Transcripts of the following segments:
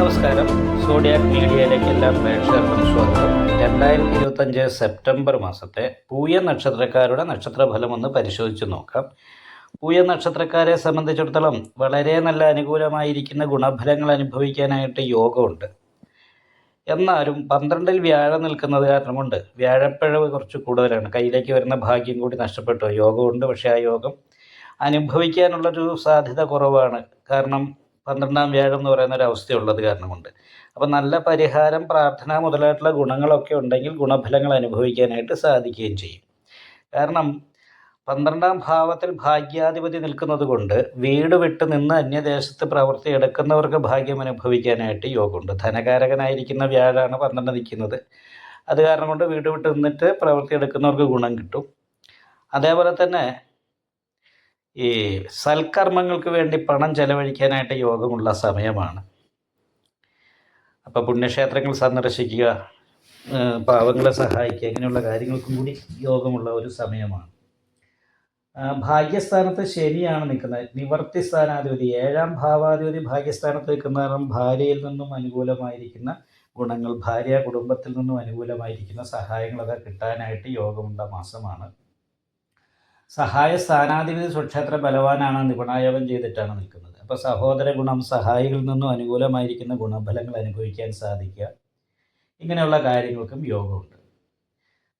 നമസ്കാരം. സോഡിയാക് മീഡിയയിലേക്ക് എല്ലാ പ്രേക്ഷകർക്കും സ്വാഗതം. രണ്ടായിരത്തി ഇരുപത്തഞ്ച് സെപ്റ്റംബർ മാസത്തെ പൂയ നക്ഷത്രക്കാരുടെ നക്ഷത്രഫലം ഒന്ന് പരിശോധിച്ച് നോക്കാം. പൂയ നക്ഷത്രക്കാരെ സംബന്ധിച്ചിടത്തോളം വളരെ നല്ല അനുകൂലമായിരിക്കുന്ന ഗുണഫലങ്ങൾ അനുഭവിക്കാനായിട്ട് യോഗമുണ്ട്. എന്നാലും പന്ത്രണ്ടിൽ വ്യാഴം നിൽക്കുന്നത് കാരണമുണ്ട്. വ്യാഴപ്പിഴവ് കുറച്ച് കൂടുതലാണ്. കയ്യിലേക്ക് വരുന്ന ഭാഗ്യം കൂടി നഷ്ടപ്പെട്ടു. യോഗമുണ്ട്. പക്ഷേ ആ യോഗം അനുഭവിക്കാനുള്ളൊരു സാധ്യത കുറവാണ്. കാരണം പന്ത്രണ്ടാം വ്യാഴം എന്ന് പറയുന്ന ഒരു അവസ്ഥയുള്ളത് കാരണം കൊണ്ട് അപ്പം നല്ല പരിഹാരം പ്രാർത്ഥന മുതലായിട്ടുള്ള ഗുണങ്ങളൊക്കെ ഉണ്ടെങ്കിൽ ഗുണഫലങ്ങൾ അനുഭവിക്കാനായിട്ട് സാധിക്കുകയും ചെയ്യും. കാരണം പന്ത്രണ്ടാം ഭാവത്തിൽ ഭാഗ്യാധിപതി നിൽക്കുന്നത് കൊണ്ട് വീട് വിട്ട് നിന്ന് അന്യദേശത്ത് പ്രവൃത്തി എടുക്കുന്നവർക്ക് ഭാഗ്യം അനുഭവിക്കാനായിട്ട് യോഗമുണ്ട്. ധനകാരകനായിരിക്കുന്ന വ്യാഴാണ് പന്ത്രണ്ട് നിൽക്കുന്നത്. അത് കാരണം കൊണ്ട് വീട് വിട്ട് നിന്നിട്ട് പ്രവൃത്തി എടുക്കുന്നവർക്ക് ഗുണം കിട്ടും. അതേപോലെ തന്നെ ഈ സൽക്കർമ്മങ്ങൾക്ക് വേണ്ടി പണം ചെലവഴിക്കാനായിട്ട് യോഗമുള്ള സമയമാണ്. അപ്പോൾ പുണ്യക്ഷേത്രങ്ങൾ സന്ദർശിക്കുക പാവങ്ങളെ സഹായിക്കുക അങ്ങനെയുള്ള കാര്യങ്ങൾക്കും കൂടി യോഗമുള്ള ഒരു സമയമാണ്. ഭാഗ്യസ്ഥാനത്ത് ശനിയാണ് നിൽക്കുന്നത്. നിവർത്തി സ്ഥാനാധിപതി ഏഴാം ഭാവാധിപതി ഭാഗ്യസ്ഥാനത്ത് നിൽക്കുന്ന കാരണം ഭാര്യയിൽ നിന്നും അനുകൂലമായിരിക്കുന്ന ഗുണങ്ങൾ ഭാര്യ കുടുംബത്തിൽ നിന്നും അനുകൂലമായിരിക്കുന്ന സഹായങ്ങളൊക്കെ കിട്ടാനായിട്ട് യോഗമുള്ള മാസമാണ്. സഹായ സ്ഥാനാധിപതി സ്വക്ഷേത്ര ബലവാനാണ് നിപുണായവൻ ചെയ്തിട്ടാണ് നിൽക്കുന്നത്. അപ്പോൾ സഹോദര ഗുണം സഹായികളിൽ നിന്നും അനുകൂലമായിരിക്കുന്ന ഗുണഫലങ്ങൾ അനുഭവിക്കാൻ സാധിക്കുക. ഇങ്ങനെയുള്ള കാര്യങ്ങൾക്കും യോഗമുണ്ട്.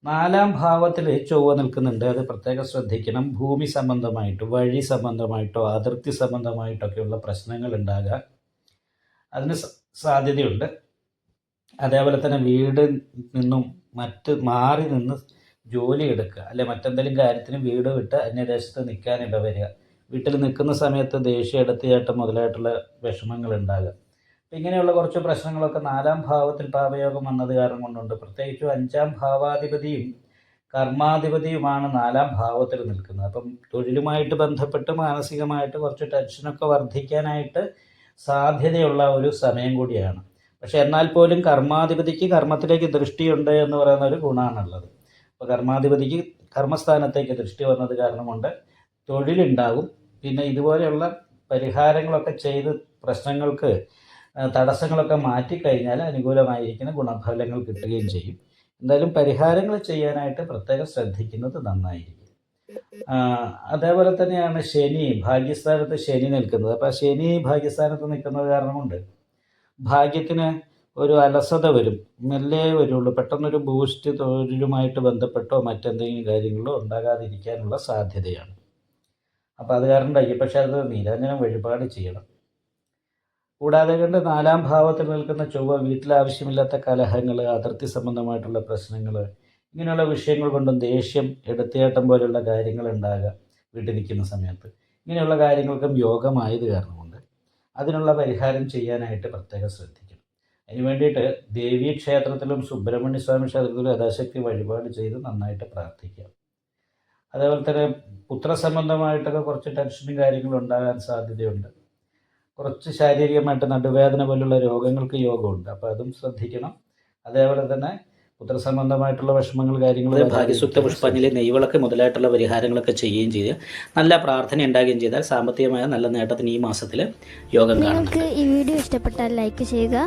നാലാം ഭാവത്തിൽ ചൊവ്വ നിൽക്കുന്നുണ്ട്. അത് പ്രത്യേകം ശ്രദ്ധിക്കണം. ഭൂമി സംബന്ധമായിട്ട് വഴി സംബന്ധമായിട്ടോ അതിർത്തി സംബന്ധമായിട്ടൊക്കെയുള്ള പ്രശ്നങ്ങൾ ഉണ്ടാകാം. അതിന് സാധ്യതയുണ്ട്. അതേപോലെ തന്നെ വീട് നിന്നും മറ്റ് മാറി നിന്ന് ജോലി എടുക്കുക. അല്ലെ മറ്റെന്തെങ്കിലും കാര്യത്തിന് വീട് വിട്ട് അന്യദേശത്ത് നിൽക്കാനിട വരിക. വീട്ടിൽ നിൽക്കുന്ന സമയത്ത് ദേഷ്യം എടുത്തിയായിട്ട് മുതലായിട്ടുള്ള വിഷമങ്ങൾ ഉണ്ടാകുക. അപ്പം ഇങ്ങനെയുള്ള കുറച്ച് പ്രശ്നങ്ങളൊക്കെ നാലാം ഭാവത്തിൽ പാപയോഗം വന്നത് കാരണം കൊണ്ടുണ്ട്. പ്രത്യേകിച്ചും അഞ്ചാം ഭാവാധിപതിയും കർമാധിപതിയുമാണ് നാലാം ഭാവത്തിൽ നിൽക്കുന്നത്. അപ്പം തൊഴിലുമായിട്ട് ബന്ധപ്പെട്ട് മാനസികമായിട്ട് കുറച്ച് ടെൻഷനൊക്കെ വർദ്ധിക്കാനായിട്ട് സാധ്യതയുള്ള ഒരു സമയം കൂടിയാണ്. പക്ഷെ എന്നാൽ പോലും കർമാധിപതിക്ക് കർമ്മത്തിലേക്ക് ദൃഷ്ടിയുണ്ട് എന്ന് പറയുന്ന ഒരു ഗുണമാണുള്ളത്. അപ്പോൾ കർമാധിപതിക്ക് കർമ്മസ്ഥാനത്തേക്ക് ദൃഷ്ടി വന്നത് കാരണം കൊണ്ട് തൊഴിലുണ്ടാകും. പിന്നെ ഇതുപോലെയുള്ള പരിഹാരങ്ങളൊക്കെ ചെയ്ത് പ്രശ്നങ്ങൾക്ക് തടസ്സങ്ങളൊക്കെ മാറ്റിക്കഴിഞ്ഞാൽ അനുകൂലമായിരിക്കുന്ന ഗുണഫലങ്ങൾ കിട്ടുകയും ചെയ്യും. എന്തായാലും പരിഹാരങ്ങൾ ചെയ്യാനായിട്ട് പ്രത്യേകം ശ്രദ്ധിക്കുന്നത് നന്നായിരിക്കും. അതേപോലെ തന്നെയാണ് ശനി ഭാഗ്യസ്ഥാനത്ത് ശനി നിൽക്കുന്നത്. അപ്പോൾ ശനി ഭാഗ്യസ്ഥാനത്ത് നിൽക്കുന്നത് കാരണം കൊണ്ട് ഭാഗ്യത്തിന് ഒരു അലസത വരും. മെല്ലെ വരുള്ളൂ. പെട്ടെന്നൊരു ബൂസ്റ്റ് തൊഴിലുമായിട്ട് ബന്ധപ്പെട്ടോ മറ്റെന്തെങ്കിലും കാര്യങ്ങളോ ഉണ്ടാകാതിരിക്കാനുള്ള സാധ്യതയാണ്. അപ്പോൾ അത് കാരണം പക്ഷേ അത് നിരഞ്ജനം വഴിപാട് ചെയ്യണം. കൂടാതെ കണ്ട് നാലാം ഭാവത്തിൽ നിൽക്കുന്ന ചൊവ്വ വീട്ടിൽ ആവശ്യമില്ലാത്ത കലഹങ്ങൾ അതിർത്തി സംബന്ധമായിട്ടുള്ള പ്രശ്നങ്ങൾ ഇങ്ങനെയുള്ള വിഷയങ്ങൾ കൊണ്ടും ദേഷ്യം എടുത്തേട്ടം പോലുള്ള കാര്യങ്ങൾ ഉണ്ടാകുക വീട്ടിൽ നിൽക്കുന്ന സമയത്ത്. ഇങ്ങനെയുള്ള കാര്യങ്ങൾക്കും യോഗമായത് കാരണമുണ്ട്. അതിനുള്ള പരിഹാരം ചെയ്യാനായിട്ട് പ്രത്യേകം ശ്രദ്ധിക്കണം. അതിന് വേണ്ടിയിട്ട് ദേവീ ക്ഷേത്രത്തിലും സുബ്രഹ്മണ്യ സ്വാമി ക്ഷേത്രത്തിലും യഥാശക്തി വഴിപാട് ചെയ്ത് നന്നായിട്ട് പ്രാർത്ഥിക്കാം. അതേപോലെ തന്നെ പുത്രസംബന്ധമായിട്ടൊക്കെ കുറച്ച് ടെൻഷനും കാര്യങ്ങളും ഉണ്ടാകാൻ സാധ്യതയുണ്ട്. കുറച്ച് ശാരീരികമായിട്ട് നടുവേദന പോലുള്ള രോഗങ്ങൾക്ക് യോഗമുണ്ട്. അപ്പോൾ അതും ശ്രദ്ധിക്കണം. അതേപോലെ തന്നെ പുത്രസംബന്ധമായിട്ടുള്ള വിഷമങ്ങൾ കാര്യങ്ങൾ ഭാഗ്യസുക്ത പുഷ്പാഞ്ജലി നെയ്വിളക്ക് മുതലായിട്ടുള്ള പരിഹാരങ്ങളൊക്കെ ചെയ്യുകയും ചെയ്ത് നല്ല പ്രാർത്ഥന ഉണ്ടാകുകയും ചെയ്താൽ സാമ്പത്തികമായ നല്ല നേട്ടത്തിന് ഈ മാസത്തിൽ യോഗം കാണാം നിങ്ങൾക്ക് ഈ വീഡിയോ ഇഷ്ടപ്പെട്ടാൽ ലൈക്ക് ചെയ്യുക